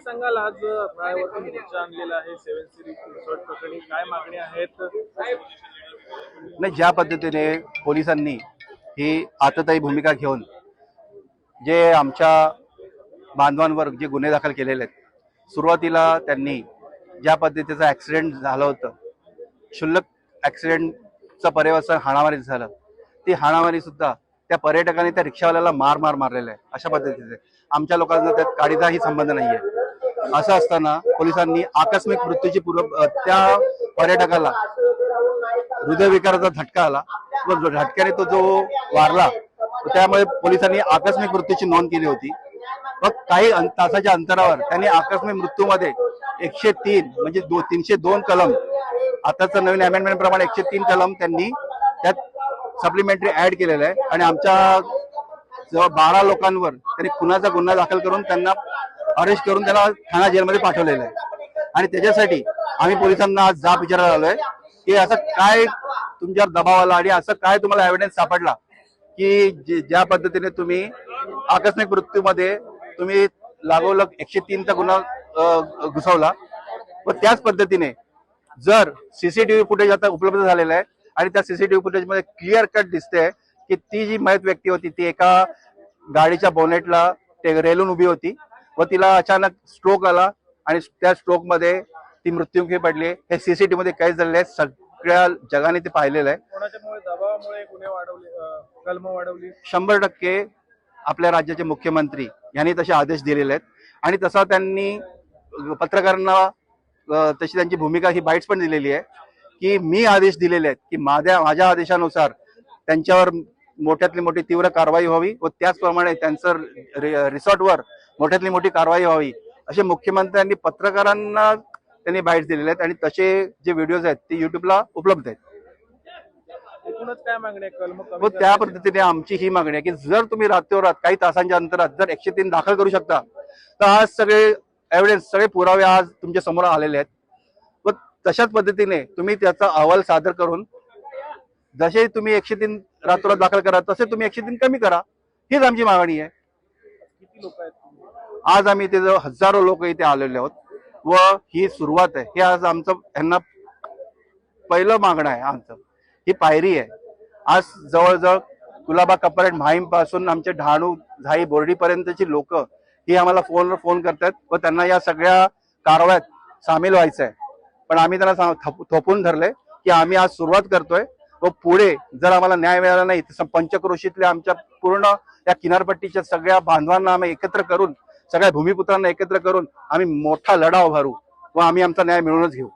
सांगाल आज मोर्चा आणलेला आहे सेव्हन सिरीज रिसॉर्ट प्रकरणी काय मागणी आहेत? नाही ज्या पद्धतीने पोलिसांनी ही आतताई भूमिका घेऊन जे आमच्या बांधवांवर जे गुन्हे दाखल केलेले आहेत सुरुवातीला त्यांनी ज्या पद्धतीचं ॲक्सिडेंट झालं होतं क्षुल्लक ॲक्सिडेंटचं पर्यवसन हाणामारीत झालं ती हाणामारी सुद्धा त्या पर्यटकांनी त्या रिक्षावाल्याला मार मार मारलेला आहे अशा पद्धतीचे आमच्या लोकांना त्यात काडीचाही संबंध नाही आहे असं असताना पोलिसांनी आकस्मिक मृत्यूची पूर्व त्या पर्यटकाला हृदयविकाराचा झटका आला. व झटक्याने तो जो वारला त्यामुळे पोलिसांनी आकस्मिक मृत्यूची नोंद केली होती. मग काही तासाच्या अंतरावर त्यांनी आकस्मिक मृत्यूमध्ये एकशे तीन म्हणजे दो तीनशे दोन कलम आताचं नवीन अमेंडमेंट प्रमाणे एकशे तीन कलम त्यांनी त्यात सप्लिमेंटरी ऍड केलेलं आहे. आणि आमच्या जवळ बारा लोकांवर त्यांनी खुनाचा गुन्हा दाखल करून त्यांना अरेस्ट करून त्याला ठाणा जेलमध्ये पाठवलेलं आहे. आणि त्याच्यासाठी आम्ही पोलिसांना आज जाब विचारायला आलोय की असं काय तुमच्यावर दबाव आला आणि असं काय तुम्हाला एव्हिडन्स सापडला की ज्या पद्धतीने तुम्ही आकस्मिक मृत्यूमध्ये तुम्ही लागोलग एकशे तीनचा गुन्हा घुसवला. व त्याच पद्धतीने जर सीसीटीव्ही फुटेज आता उपलब्ध झालेलं आहे आणि त्या सीसीटीव्ही फुटेजमध्ये क्लिअर कट दिसते की ती जी मयत व्यक्ती होती ती एका गाडीच्या बोनेटला ते रेलून उभी होती. व तिला अचानक स्ट्रोक आला आणि त्या स्ट्रोकमध्ये ती मृत्युमुखी पडली. हे सीसीटीव्ही मध्ये काही झालेलं आहे सगळ्या जगाने ते पाहिलेलं आहे. शंभर टक्के आपल्या राज्याचे मुख्यमंत्री यांनी तसे आदेश दिलेले आहेत. आणि तसा त्यांनी पत्रकारांना तशी त्यांची भूमिका ही बाईट्स पण दिलेली आहे की मी आदेश दिलेले आहेत की माझ्या माझ्या आदेशानुसार त्यांच्यावर मोठ्यातली मोठी तीव्र कारवाई व्हावी व त्याचप्रमाणे त्यांचं रिसॉर्टवर मोठ्यातली मोठी कारवाई व्हावी. असे मुख्यमंत्र्यांनी पत्रकारांना त्यांनी बाईट्स दिलेले आहेत आणि तसे जे व्हिडिओज आहेत ते युट्यूबला उपलब्ध आहेत. व त्या पद्धतीने आमची ही मागणी आहे की जर तुम्ही रात्रोरात काही तासांच्या अंतरात जर एकशे तीन दाखल करू शकता तर आज सगळे एव्हिडन्स सगळे पुरावे आज तुमच्यासमोर आलेले आहेत. व तशाच पद्धतीने तुम्ही त्याचा अहवाल सादर करून जसे तुम्ही एकशे तीन रात्रोरात दाखल करा तसे तुम्ही एकशे तीन कमी करा. हीच आमची मागणी आहे. किती लोक आहेत? आज आम्ही इथे जवळ हजारो लोक इथे आलेले आहोत. व ही सुरुवात आहे. हे आज आमचं यांना पहिलं मागणं आहे आमचं. ही पायरी आहे. आज जवळजवळ कुलाबा कपरेट माहीमपासून आमचे डहाणू झाई बोर्डीपर्यंतची लोक ही आम्हाला फोनवर फोन करतात व त्यांना या सगळ्या कारवायात सामील व्हायचं आहे पण आम्ही त्यांना थप- थोपून धरले की आम्ही आज सुरुवात करतोय व पुढे जर आम्हाला न्याय मिळाला नाही तर पंचक्रोशीतल्या आमच्या पूर्ण या किनारपट्टीच्या सगळ्या बांधवांना आम्ही एकत्र करून सगळ्या भूमिपुत्रांना एकत्र करून आम्ही मोठा लढा उभारू व आम्ही आमचा न्याय मिळवूनच घेऊ.